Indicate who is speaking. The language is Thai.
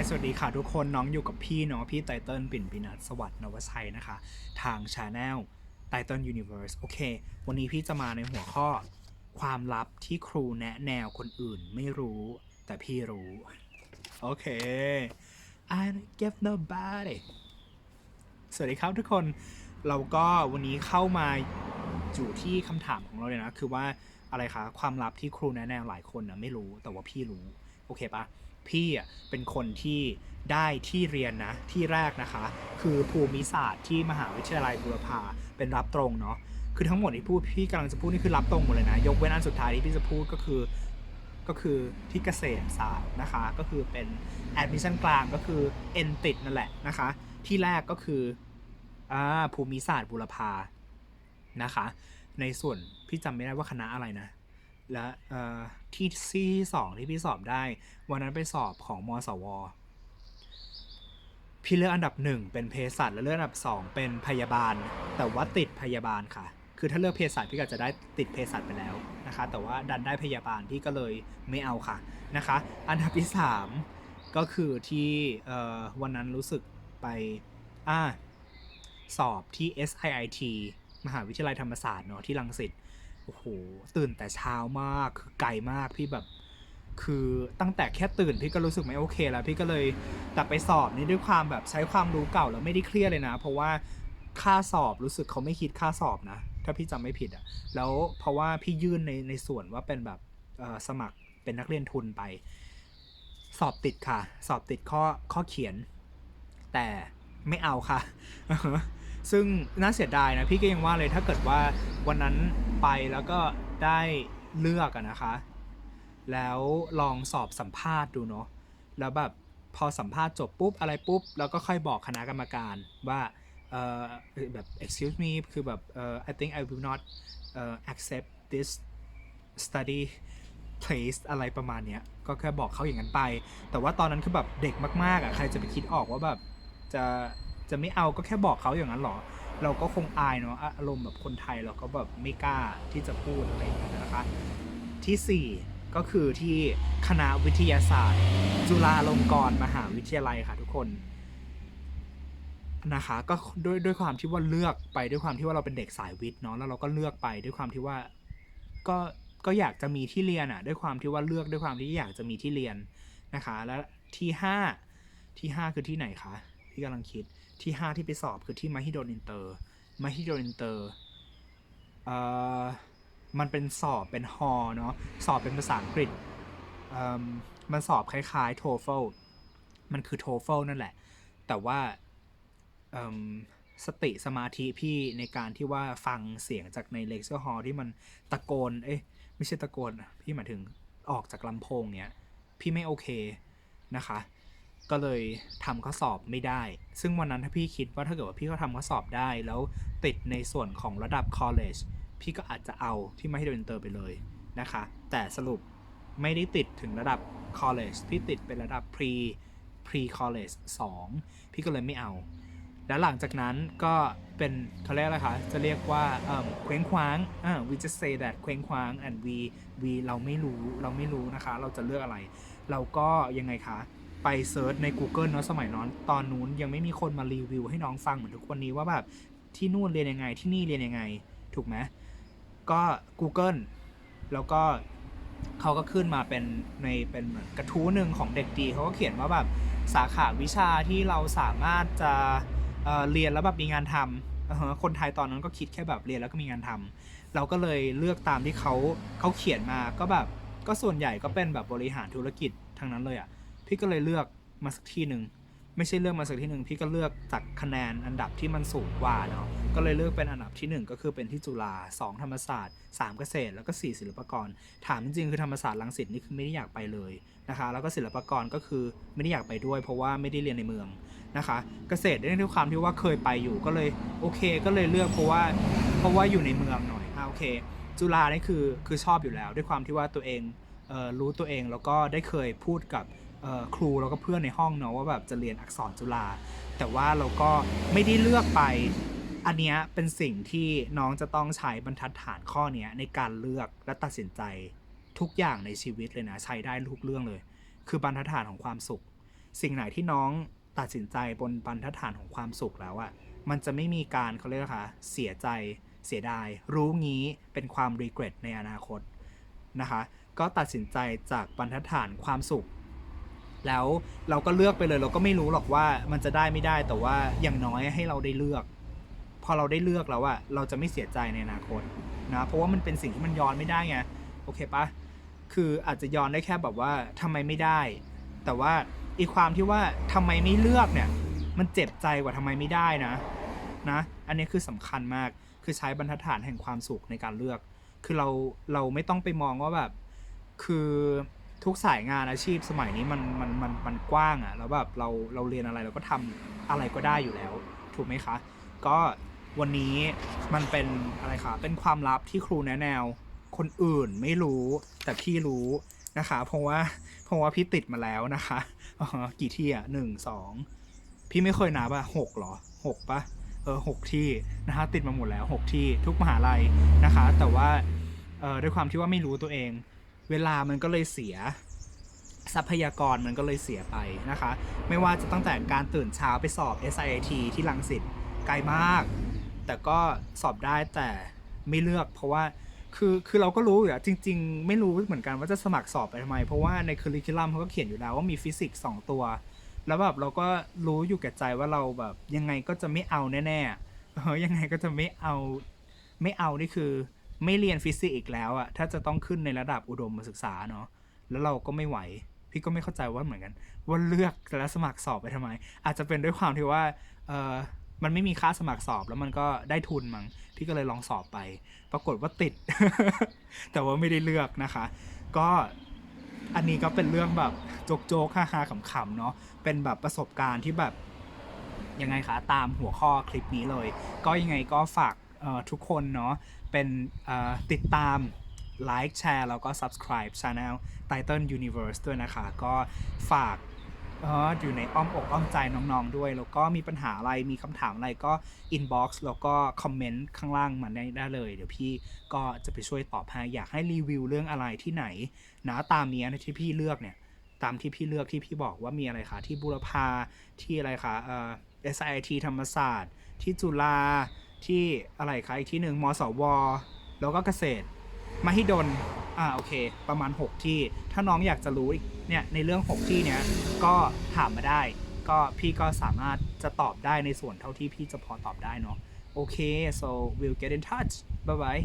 Speaker 1: ายสวัสดีค่ะทุกคนน้องอยู่กับพี่เนาะพี่ไตเติ้ลปิ่นปินัทสวัสดนวชัยนะคะ ทางชาแนลไตเติ้ลยูนิเว r ร์สโอเค วันนี้พี่จะมาในหัวข้อ ความลับที่ครูแนะแนวคนอื่นไม่รู้ แต่พี่รู้ โอเค I don't give nobody สวัสดีครับทุกคน เราก็วันนี้เข้ามาอยู่ที่คำถามของเราเลยนะ คือว่าอะไรคะ ความลับที่ครูแนะแนวหลายคนนะไม่รู้แต่ว่าพี่รู้ โอเคปะ พี่เป็นคนที่ได้ที่เรียนนะที่แรกนะคะ คือภูมิศาสตร์ที่มหาวิทยาลัยบูรพาเป็นรับตรงเนาะคือทั้งหมดที่พูดพี่กำลังจะพูดนี่คือรับตรงหมดเลยนะ ยกเว้นอันสุดท้ายที่พี่จะพูดก็คือก็คือที่เกษตรศาสตร์นะคะ ก็คือเป็น admission กลางก็คือ n ติดนั่นแหละนะคะ ที่แรกก็คืออ่าภูมิศาสตร์บุรพานะคะ ในส่วนพี่จำไม่ได้ว่าคณะอะไรนะ และที่ที่สองที่พี่สอบได้ วันนั้นไปสอบของมสว พี่เลือกอันดับหนึ่งเป็นเภสัชและเลือกอันดับสองเป็นพยาบาล แต่ว่าติดพยาบาลค่ะ คือถ้าเลือกเภสัชพี่ก็จะได้ติดเภสัชไปแล้วนะคะ แต่ว่าดันได้พยาบาลพี่ก็เลยไม่เอาค่ะนะคะ อันดับที่สามก็คือที่วันนั้นรู้สึกไปอ่าสอบที่ SIIT มหาวิทยาลัยธรรมศาสตร์เนาะที่รังสิต อ้โหตื่นแต่เช้ามากคือไกลมากพี่แบบ คือตั้งแต่แค่ตื่นพี่ก็รู้สึกไม่โอเคแล้วพี่ก็เลยแต่ไปสอบนี่ด้วยความแบบใช้ความรู้เก่าแล้วไม่ได้เครียดเลยนะ เพราะว่าค่าสอบรู้สึกเขาไม่คิดค่าสอบนะ ถ้าพี่จำไม่ผิดอะแล้วเพราะว่าพี่ยื่นในในส่วนว่าเป็นแบบสมัครเป็นนักเรียนทุนไป สอบติดค่ะ สอบติดข้อข้อเขียน แต่ไม่เอาค่ะ ซึ่งน่าเสียดายนะพี่ก็ยังว่าเลยถ้าเกิดว่าวันนั้นไปแล้วก็ได้เลือกอะนะคะ แล้วลองสอบสัมภาษณ์ดูเนาะแล้วแบบพอสัมภาษณ์จบปุ๊บอะไรปุ๊บ แล้วก็ค่อยบอกคณะกรรมการว่าเออแบบ excuse me คือแบบเออ I think I will not uh, accept this study place อะไรประมาณเนี้ย ก็แค่บอกเขาอย่างนั้นไป แต่ว่าตอนนั้นคือแบบเด็กมากๆอะใครจะไปคิดออกว่าแบบจะ จะไม่เอาก็แค่บอกเขาอย่างนั้นหรอ เราก็คงอายเนาะอารมณ์แบบคนไทยเราก็แบบไม่กล้าที่จะพูดอะไรอย่างเงี้ยนะคะ ที่ 4 ก็คือที่คณะวิทยาศาสตร์ จุฬาลงกรณ์มหาวิทยาลัยค่ะทุกคนนะคะก็ด้วยด้วยความที่ว่าเลือกไปด้วยความที่ว่าเราเป็นเด็กสายวิทย์เนาะแล้วเราก็เลือกไปด้วยความที่ว่าก็ก็อยากจะมีที่เรียนอะ่ะ ด้วยความที่ว่าเลือกด้วยความที่อยากจะมีที่เรียนนะคะ แล้วที่ห้าที่ห้าคือที่ไหนคะพี่กำลังคิด ที่ห้าที่ไปสอบคือที่มหิดลอินเตอร์มหิดลอินเตอร์เอ่อมันเป็นสอบเป็นฮอเนาะสอบเป็นภาษาอังกฤษเอ่อมันสอบคล้ายๆ TOEFL มันคือ TOEFL นั่นแหละ แต่ว่าเอิ่มสติสมาธิพี่ในการที่ว่าฟังเสียงจากในเลคเชอร์ฮอลที่มันตะโกน เอ้ยไม่ใช่ตะโกน พี่หมายถึงออกจากลำโพงเนี้ย พี่ไม่โอเคนะคะ ก็เลยทำข้อสอบไม่ได้ ซึ่งวันนั้นถ้าพี่คิดว่าถ้าเกิดว่าพี่เขาทำข้อสอบได้ แล้วติดในส่วนของระดับ college พี่ก็อาจจะเอาที่ไม่ให้โดนอินเตอร์ไปเลยนะคะ แต่สรุปไม่ได้ติดถึงระดับ college พี่ติดเป็นระดับ pre pre college 2 พี่ก็เลยไม่เอา แล้วหลังจากนั้นก็เป็นเขาเรียกอะไรคะ จะเรียกว่าเอ่อเคว้งคว้างอ่า we just say that เคว้งคว้าง and we we เราไม่รู้ เราไม่รู้นะคะ เราจะเลือกอะไร เราก็ยังไงคะ ไปเซิร์ชใน Google เนาะสมัยนั้นตอนนู้นยังไม่มีคนมารีวิวให้น้องฟังเหมือนทุกวันนี้ว่าแบบที่นู่นเรียนยังไงที่นี่เรียนยังไง ถูกไหมก็ Google แล้วก็เขาก็ขึ้นมาเป็นในเป็นเหมือนกระทู้หนึ่งของเด็กดีเขาก็เขียนว่าแบบสาขาวิชาที่เราสามารถจะเเรียนแล้วแบบมีงานทำคนไทยตอนนั้นก็คิดแค่แบบเรียนแล้วก็มีงานทำเราก็เลยเลือกตามที่เขาเขาเขียนมาก็แบบก็ส่วนใหญ่ก็เป็นแบบบริหารธุรกิจทั้งนั้นเลยอะ่ะ พี่ก็เลยเลือกมาสักที่หนึ่งไม่ใช่เลือกมาสักที่หนึ่งพี่ก็เลือกจากคะแนนอันดับที่มันสูงกว่าเนาะก็เลยเลือกเป็นอันดับที่หนึ่งก็คือเป็นที่จุฬาสองธรรมศาสตร์สามเกษตร แล้วก็สี่ศิลปากร ถามจริงๆคือธรรมศาสตร์รังสิตนี่คือไม่ได้อยากไปเลยนะคะ แล้วก็ศิลปากรก็คือไม่ได้อยากไปด้วย เพราะว่าไม่ได้เรียนในเมืองนะคะ เกษตรได้ด้วยความที่ว่าเคยไปอยู่ก็เลยโอเค ก็เลยเลือกเพราะว่าเพราะว่าอยู่ในเมืองหน่อยอ่าโอเค จุฬานี่คือคือชอบอยู่แล้ว ด้วยความที่ว่าตัวเองเอ่อรู้ตัวเองแล้วก็ได้เคยพูดกับ ครูแล้วก็เพื่อนในห้องเนาะว่าแบบจะเรียนอักษรจุฬาแต่ว่าเราก็ไม่ได้เลือกไป อันเนี้ยเป็นสิ่งที่น้องจะต้องใช้บรรทัดฐานข้อเนี้ยในการเลือกและตัดสินใจทุกอย่างในชีวิตเลยนะ ใช้ได้ทุกเรื่องเลย คือบรรทัดฐานของความสุข สิ่งไหนที่น้องตัดสินใจบนบรรทัดฐานของความสุขแล้วอะมันจะไม่มีการเขาเรียกว่าคะเสียใจเสียดาย รู้งี้เป็นความ regret ในอนาคตนะคะ ก็ตัดสินใจจากบรรทัดฐานความสุข แล้วเราก็เลือกไปเลย เราก็ไม่รู้หรอกว่ามันจะได้ไม่ได้แต่ว่าอย่างน้อยให้เราได้เลือก พอเราได้เลือกแล้วอะเราจะไม่เสียใจในอนาคตนะเพราะว่ามันเป็นสิ่งที่มันย้อนไม่ได้ไงโอเคปะคืออาจจะย้อนได้แค่แบบว่าทำไมไม่ได้ แต่ว่าอีกความที่ว่าทำไมไม่เลือกเนี่ย มันเจ็บใจกว่าทำไมไม่ได้นะนะ อันนี้คือสำคัญมากคือใช้บรรทัดฐานแห่งความสุขในการเลือก คือเราเราไม่ต้องไปมองว่าแบบ คือ ทุกสายงานอาชีพสมัยนี้มันมันมันมันกว้างอะ่ะแล้วแบบเราเราเรียนอะไรเราก็ทำอะไรก็ได้อยู่แล้ว ถูกไหมคะ ก็วันนี้มันเป็นอะไรคะเป็นความลับที่ครูแนะแนว คนอื่นไม่รู้แต่พี่รู้นะคะ เพราะว่าเพราะว่าพี่ติดมาแล้วนะคะออกี่ที่อะหนึ่งสองพี่ไม่เคยนับอะหกเหรอหกปะเออหกที่นะคะติดมาหมดแล้วหกที่ทุกมหาลัยนะคะ แต่ว่าเออด้วยความที่ว่าไม่รู้ตัวเอง เวลามันก็เลยเสียทรัพยากรมันก็เลยเสียไปนะคะ ไม่ว่าจะตั้งแต่การตื่นเช้าไปสอบ SIT ที่ลังสิตไกลมาก แต่ก็สอบได้แต่ไม่เลือก เพราะว่าคือคือเราก็รู้อยู่อะจริง ๆ ไม่รู้เหมือนกันว่าจะสมัครสอบไปทำไม เพราะว่าในคริคิลัมเขาก็เขียนอยู่แล้วว่ามีฟิสิกส์สองตัว แล้วแบบเราก็รู้อยู่แก่ใจว่าเราแบบยังไงก็จะไม่เอาแน่ๆเออยังไงก็จะไม่เอาไม่เอานี่คือ ไม่เรียนฟิสิกส์อีกแล้วอะถ้าจะต้องขึ้นในระดับอุดมศึกษาเนาะแล้วเราก็ไม่ไหว พี่ก็ไม่เข้าใจว่าเหมือนกันว่าเลือกแล้วสมัครสอบไปทำไม อาจจะเป็นด้วยความที่ว่าเออมันไม่มีค่าสมัครสอบแล้วมันก็ได้ทุนมั้งพี่ก็เลยลองสอบไป ปรากฏว่าติด แต่ว่าไม่ได้เลือกนะคะ ก็อันนี้ก็เป็นเรื่องแบบโจกๆฮ่าๆขำๆเนาะเป็นแบบประสบการณ์ที่แบบยังไงคะตามหัวข้อคลิปนี้เลย ก็ยังไงก็ฝาก ทุกคนเนาะเป็นติดตามไลค์แชร์แล้วก็ subscribe channel Title Universe ด้วยนะคะ ก็ฝากออยู่ในอ้อมอกอ้อมใจน้องๆด้วย แล้วก็มีปัญหาอะไรมีคำถามอะไรก็ inbox แล้วก็คอมเมนต์ข้างล่างมาได้ได้เลย เดี๋ยวพี่ก็จะไปช่วยตอบให้อยากให้รีวิวเรื่องอะไรที่ไหนนะตามเนี้ยที่พี่เลือกเนี่ยตามที่พี่เลือกที่พี่บอกว่ามีอะไรคะที่บุรพาที่อะไรคะเอ่อ SIT ธรรมศาสตร์ ที่จุฬา ที่อะไรคะอีกที่หนึ่งมสว แล้วก็เกษตร มหิดลอ่าโอเค ประมาณ 6 ที่ ถ้าน้องอยากจะรู้เนี่ยในเรื่อง 6 ที่เนี้ยก็ถามมาได้ ก็พี่ก็สามารถจะตอบได้ในส่วนเท่าที่พี่จะพอตอบได้เนาะโอเค so we'll get in touch bye bye